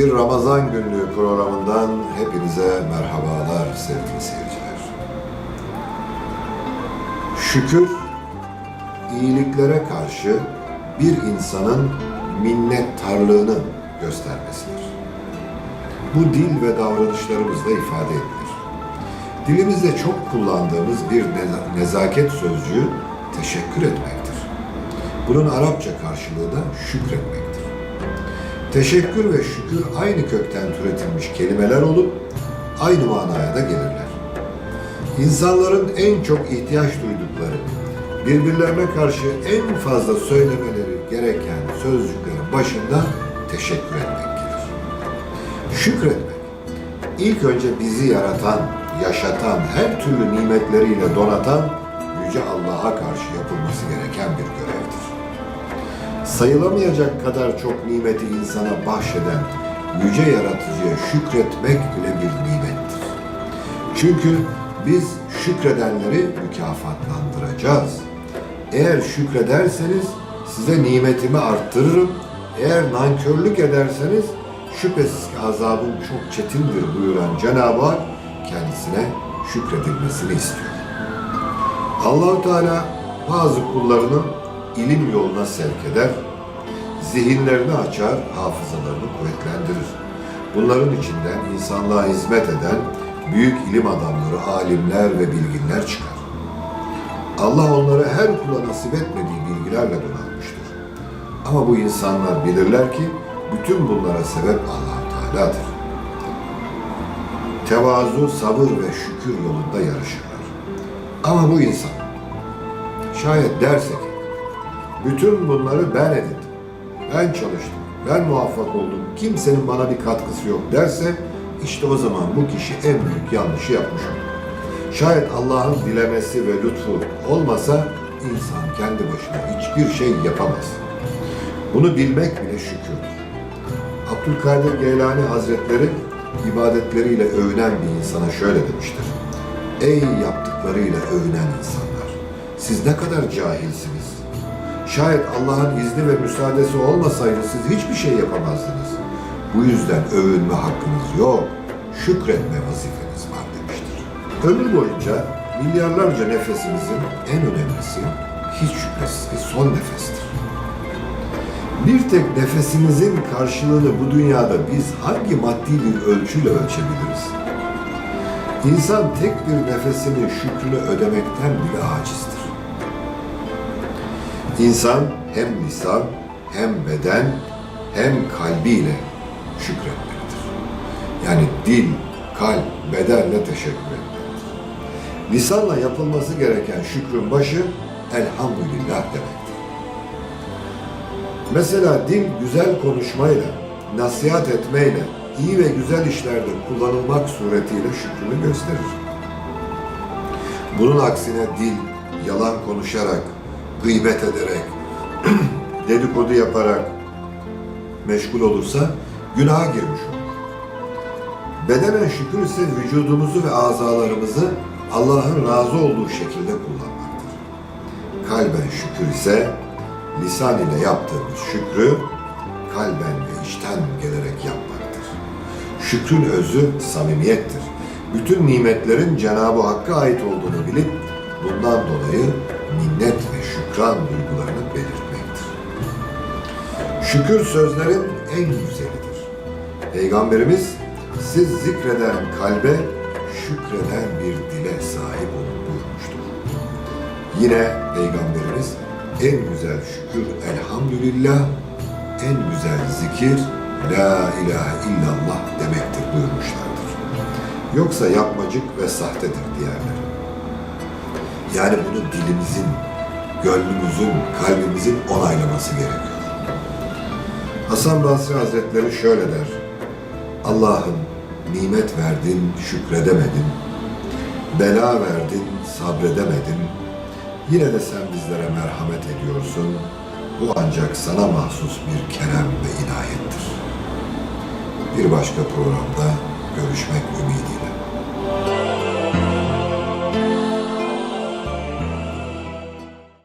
Bir Ramazan günlüğü programından hepinize merhabalar sevgili seyirciler. Şükür, iyiliklere karşı bir insanın minnettarlığını göstermesidir. Bu dil ve davranışlarımızla ifade edilir. Dilimizde çok kullandığımız bir neza- nezaket sözcüğü teşekkür etmektir. Bunun Arapça karşılığı da şükretmektir. Teşekkür ve şükür aynı kökten türetilmiş kelimeler olup aynı manaya da gelirler. İnsanların en çok ihtiyaç duydukları, birbirlerine karşı en fazla söylemeleri gereken sözcüklerin başında teşekkür etmek gelir. Şükretmek, ilk önce bizi yaratan, yaşatan, her türlü nimetleriyle donatan Yüce Allah'a karşı yapılması gereken bir görevdir sayılamayacak kadar çok nimeti insana bahşeden yüce yaratıcıya şükretmek bile bir nimettir. Çünkü biz şükredenleri mükafatlandıracağız. Eğer şükrederseniz size nimetimi arttırırım. Eğer nankörlük ederseniz şüphesiz ki azabım çok çetindir buyuran Cenab-ı Hak kendisine şükredilmesini istiyor. Allahu Teala bazı kullarını ilim yoluna sevk eder, zihinlerini açar, hafızalarını kuvvetlendirir. Bunların içinden insanlığa hizmet eden büyük ilim adamları, alimler ve bilginler çıkar. Allah onları her kula nasip etmediği bilgilerle donatmıştır. Ama bu insanlar bilirler ki bütün bunlara sebep allah Teala'dır. Tevazu, sabır ve şükür yolunda yarışırlar. Ama bu insan şayet derse ki bütün bunları ben edindim, ben çalıştım, ben muvaffak oldum, kimsenin bana bir katkısı yok derse işte o zaman bu kişi en büyük yanlışı yapmış olur. Şayet Allah'ın dilemesi ve lütfu olmasa insan kendi başına hiçbir şey yapamaz. Bunu bilmek bile şükürdür. Abdülkadir Geylani Hazretleri ibadetleriyle övünen bir insana şöyle demiştir. Ey yaptıklarıyla övünen insanlar! Siz ne kadar cahilsiniz. Şayet Allah'ın izni ve müsaadesi olmasaydı siz hiçbir şey yapamazdınız. Bu yüzden övünme hakkınız yok. Şükretme vazifeniz var demiştir. Ömür boyunca milyarlarca nefesimizin en önemlisi hiç şüphesiz ki son nefestir. Bir tek nefesimizin karşılığını bu dünyada biz hangi maddi bir ölçüyle ölçebiliriz? İnsan tek bir nefesinin şükrünü ödemekten bile acizdir. İnsan hem lisan, hem beden, hem kalbiyle şükretmektir. Yani dil, kalp, bedenle teşekkür etmektir. Lisanla yapılması gereken şükrün başı elhamdülillah demektir. Mesela dil güzel konuşmayla, nasihat etmeyle, iyi ve güzel işlerde kullanılmak suretiyle şükrünü gösterir. Bunun aksine dil yalan konuşarak, gıybet ederek, dedikodu yaparak meşgul olursa günaha girmiş olur. Bedenen şükür ise vücudumuzu ve azalarımızı Allah'ın razı olduğu şekilde kullanmaktır. Kalben şükür ise lisan ile yaptığımız şükrü kalben ve içten gelerek yapmaktır. Şükrün özü samimiyettir. Bütün nimetlerin Cenab-ı Hakk'a ait olduğunu bilip bundan dolayı minnet şükran duygularını belirtmektir. Şükür sözlerin en güzelidir. Peygamberimiz siz zikreden kalbe şükreden bir dile sahip olun buyurmuştur. Yine Peygamberimiz en güzel şükür elhamdülillah, en güzel zikir la ilahe illallah demektir buyurmuşlardır. Yoksa yapmacık ve sahtedir diğerleri. Yani bunu dilimizin, gönlümüzün, kalbimizin onaylaması gerekiyor. Hasan Basri Hazretleri şöyle der. Allah'ım nimet verdin, şükredemedin. Bela verdin, sabredemedin. Yine de sen bizlere merhamet ediyorsun. Bu ancak sana mahsus bir kerem ve inayettir. Bir başka programda görüşmek ümidiyle.